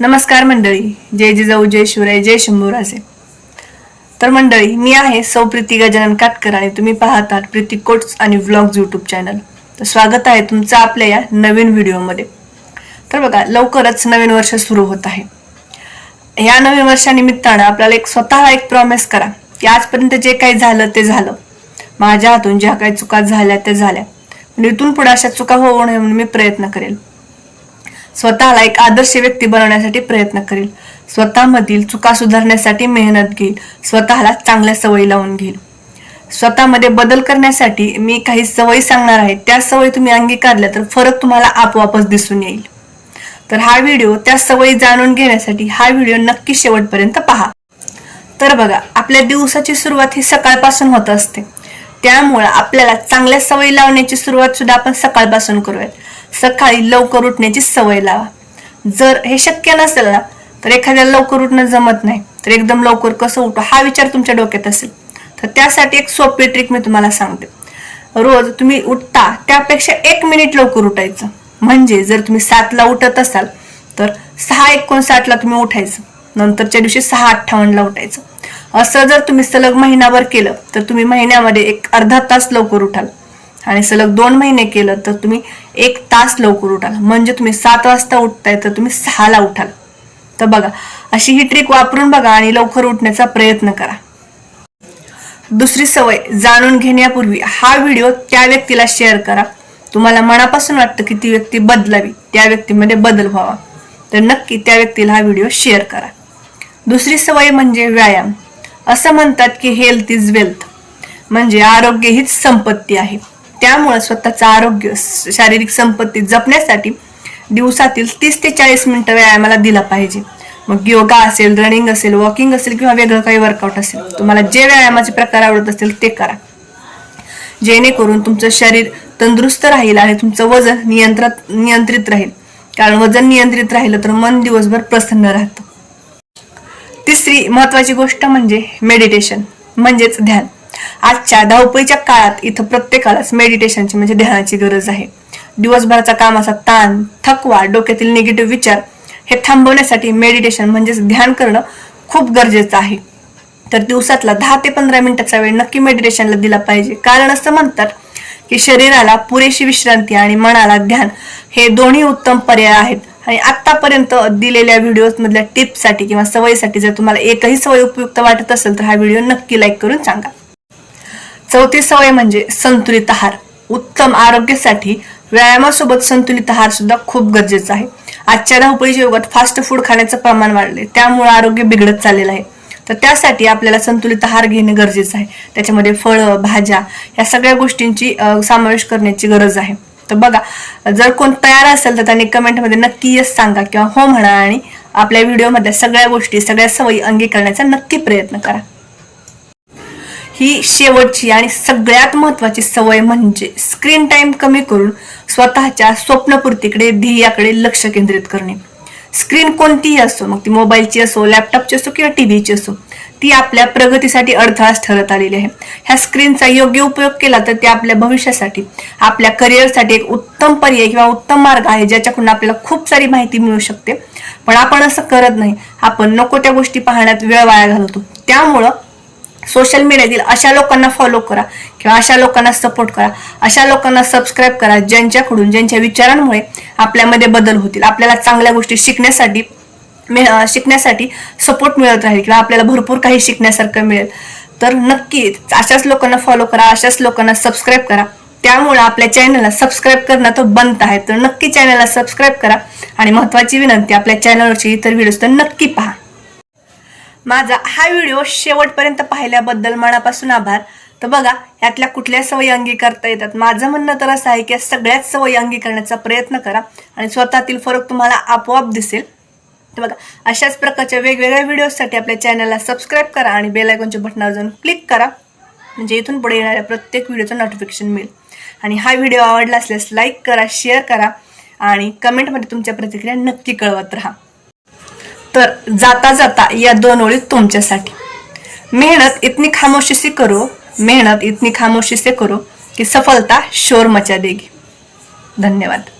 नमस्कार मंडळी. जय जिजाऊ जय शिवराय जय शंभूराजे तर मंडळी मी आहे सौ प्रीती गजानन काटकर आणि तुम्ही पाहतात प्रीती कोट्स आणि व्लॉग्स युट्यूब चॅनल तर स्वागत आहे तुमचं आपल्या या नवीन व्हिडिओमध्ये. तर बघा लवकरच नवीन वर्ष सुरू होत आहे. या नवीन वर्षानिमित्तानं आपल्याला एक स्वतःला एक प्रॉमिस करा की आजपर्यंत जे काही झालं ते झालं. माझ्या हातून ज्या काही चुका झाल्या त्या झाल्या. इथून पुढे अशा चुका होऊ नये म्हणून मी प्रयत्न करेल. स्वतःला एक आदर्श व्यक्ती बनवण्यासाठी प्रयत्न करेल. स्वतःमधील चुका सुधारण्यासाठी मेहनत घेईल. स्वतःला चांगल्या सवयी लावून घेईल. स्वतःमध्ये बदल करण्यासाठी मी काही सवयी सांगणार आहे. त्या सवयी तुम्ही अंगीकारल्या तर फरक तुम्हाला आपोआपच दिसून येईल. तर हा व्हिडिओ त्या सवयी जाणून घेण्यासाठी हा व्हिडिओ नक्की शेवटपर्यंत पहा. तर बघा आपल्या दिवसाची सुरुवात ही सकाळपासून होत असते. त्यामुळं आपल्याला चांगल्या सवयी लावण्याची सुरुवात सुद्धा आपण सकाळपासून करूयात. सकाळी लवकर उठण्याची सवय लावा. जर हे शक्य नसेल ना तर एखाद्याला लवकर उठणं जमत नाही तर एकदम लवकर कसं उठू हा विचार तुमच्या डोक्यात असेल. तर त्यासाठी एक सोपी ट्रिक मी तुम्हाला सांगते. रोज तुम्ही उठता त्यापेक्षा एक मिनिट लवकर उठायचं. म्हणजे जर तुम्ही सातला उठत असाल तर सहा एकोणसाठला तुम्ही उठायचं. नंतरच्या दिवशी सहा अठ्ठावन्नला उठायचं. असं जर तुम्ही सलग महिनाभर केलं तर तुम्ही महिन्यामध्ये एक अर्धा तास लवकर उठाल. आणि सलग दोन महिने केलं तर तुम्ही एक तास लवकर उठाल. म्हणजे तुम्ही सात वाजता उठताय तर तुम्ही सहाला उठाल. तर बघा अशी ही ट्रिक वापरून बघा आणि लवकर उठण्याचा प्रयत्न करा. दुसरी सवय जाणून घेण्यापूर्वी हा व्हिडिओ त्या व्यक्तीला शेअर करा. तुम्हाला मनापासून वाटतं की ती व्यक्ती बदलावी त्या व्यक्तीमध्ये बदल व्हावा. तर नक्की त्या व्यक्तीला हा व्हिडिओ शेअर करा. दुसरी सवय म्हणजे व्यायाम. असं म्हणतात की हेल्थ इज वेल्थ म्हणजे आरोग्य हीच संपत्ती आहे. त्यामुळे स्वतःचं आरोग्य शारीरिक संपत्ती जपण्यासाठी दिवसातील तीस ते चाळीस मिनिटं व्यायामाला दिला पाहिजे. मग योगा असेल रनिंग असेल वॉकिंग असेल किंवा वेगळं काही वर्कआउट असेल तुम्हाला जे व्यायामाचे प्रकार आवडत असतील ते करा. जेणेकरून तुमचं शरीर तंदुरुस्त राहील आणि तुमचं वजन नियंत्रित नियंत्रित राहील. कारण वजन नियंत्रित राहिलं तर मन दिवसभर प्रसन्न राहतं. तिसरी महत्वाची गोष्ट म्हणजे मेडिटेशन म्हणजेच ध्यान. आजच्या धावपळीच्या काळात इथं प्रत्येकालाच मेडिटेशनची म्हणजे ध्यानाची गरज आहे. दिवसभराचा कामाचा ताण थकवा डोक्यातील निगेटिव्ह विचार हे थांबवण्यासाठी मेडिटेशन म्हणजेच ध्यान करणं खूप गरजेचं आहे. तर दिवसातला दहा ते पंधरा मिनिटाचा वेळ नक्की मेडिटेशनला दिला पाहिजे. कारण असं म्हणतात की शरीराला पुरेशी विश्रांती आणि मनाला ध्यान हे दोन्ही उत्तम पर्याय आहेत. आणि आतापर्यंत दिलेल्या व्हिडिओमधल्या टिप्ससाठी किंवा सवयीसाठी जर तुम्हाला एकही सवय उपयुक्त वाटत असेल तर हा व्हिडिओ नक्की लाईक करून सांगा. चौथी सवय म्हणजे संतुलित आहार. उत्तम आरोग्यासाठी व्यायामासोबत संतुलित आहार सुद्धा खूप गरजेचा आहे. आजच्या धावपळीच्या युगात फास्ट फूड खाण्याचं प्रमाण वाढले त्यामुळे आरोग्य बिघडत चाललेलं आहे. तर त्यासाठी आपल्याला संतुलित आहार घेणे गरजेचं आहे. त्याच्यामध्ये फळं भाज्या या सगळ्या गोष्टींची समावेश करण्याची गरज आहे. तर बघा जर कोण तयार असेल तर त्यांनी कमेंटमध्ये नक्की यस सांगा किंवा हो म्हणा आणि आपल्या व्हिडिओमधल्या सगळ्या गोष्टी सगळ्या सवयी अंगीकरण्याचा नक्की प्रयत्न करा. ही शेवटची आणि सगळ्यात महत्वाची सवय म्हणजे स्क्रीन टाइम कमी करून स्वतःच्या स्वप्नपूर्तीकडे ध्येयाकडे लक्ष केंद्रित करणे. स्क्रीन कोणतीही असो मग ती मोबाईलची असो लॅपटॉपची असो किंवा टीव्हीची असो ती आपल्या प्रगतीसाठी अडथळाच ठरत आलेली आहे. ह्या स्क्रीनचा योग्य उपयोग केला तर ते आपल्या भविष्यासाठी आपल्या करिअरसाठी एक उत्तम पर्याय किंवा उत्तम मार्ग आहे ज्याच्याकडून आपल्याला खूप सारी माहिती मिळू शकते. पण आपण असं करत नाही. आपण नको त्या गोष्टी पाहण्यात वेळ वाया घालवतो. त्यामुळं सोशल मीडियातील अशा लोकांना फॉलो करा किंवा अशा लोकांना सपोर्ट करा. अशा लोकांना सबस्क्राईब करा ज्यांच्याकडून ज्यांच्या विचारांमुळे आपल्यामध्ये बदल होतील. आपल्याला चांगल्या गोष्टी शिकण्यासाठी शिकण्यासाठी सपोर्ट मिळत राहील किंवा आपल्याला भरपूर काही शिकण्यासारखं मिळेल. तर नक्की अशाच लोकांना फॉलो करा अशाच लोकांना सबस्क्राईब करा. त्यामुळे आपल्या चॅनलला सबस्क्राईब करणं तर बंद आहे. तर नक्की चॅनलला सबस्क्राईब करा. आणि महत्त्वाची विनंती आपल्या चॅनलवरची इतर व्हिडिओज तर नक्की पहा. माझा हा व्हिडिओ शेवटपर्यंत पाहिल्याबद्दल मनापासून आभार. तर बघा यातल्या कुठल्या सवयी अंगीकारता येतात? माझं म्हणणं तर असं आहे की सगळ्याच सवयी अंगीकारण्याचा प्रयत्न करा. आणि स्वतःतील फरक तुम्हाला आपोआप दिसेल. तर बघा अशाच प्रकारच्या वेगवेगळ्या व्हिडिओसाठी आपल्या चॅनलला सबस्क्राईब करा आणि बेलायकॉनच्या बटनावर जाऊन क्लिक करा. म्हणजे इथून पुढे येणाऱ्या प्रत्येक व्हिडिओचं नोटिफिकेशन मिळेल. आणि हा व्हिडिओ आवडला असल्यास लाईक करा शेअर करा आणि कमेंटमध्ये तुमच्या प्रतिक्रिया नक्की कळवत राहा. तर जाता जाता या दोन ओळी तुमच्यासाठी. मेहनत इतनी खामोशी से करो मेहनत इतनी खामोशी से करो की सफलता शोर मचा देगी. धन्यवाद.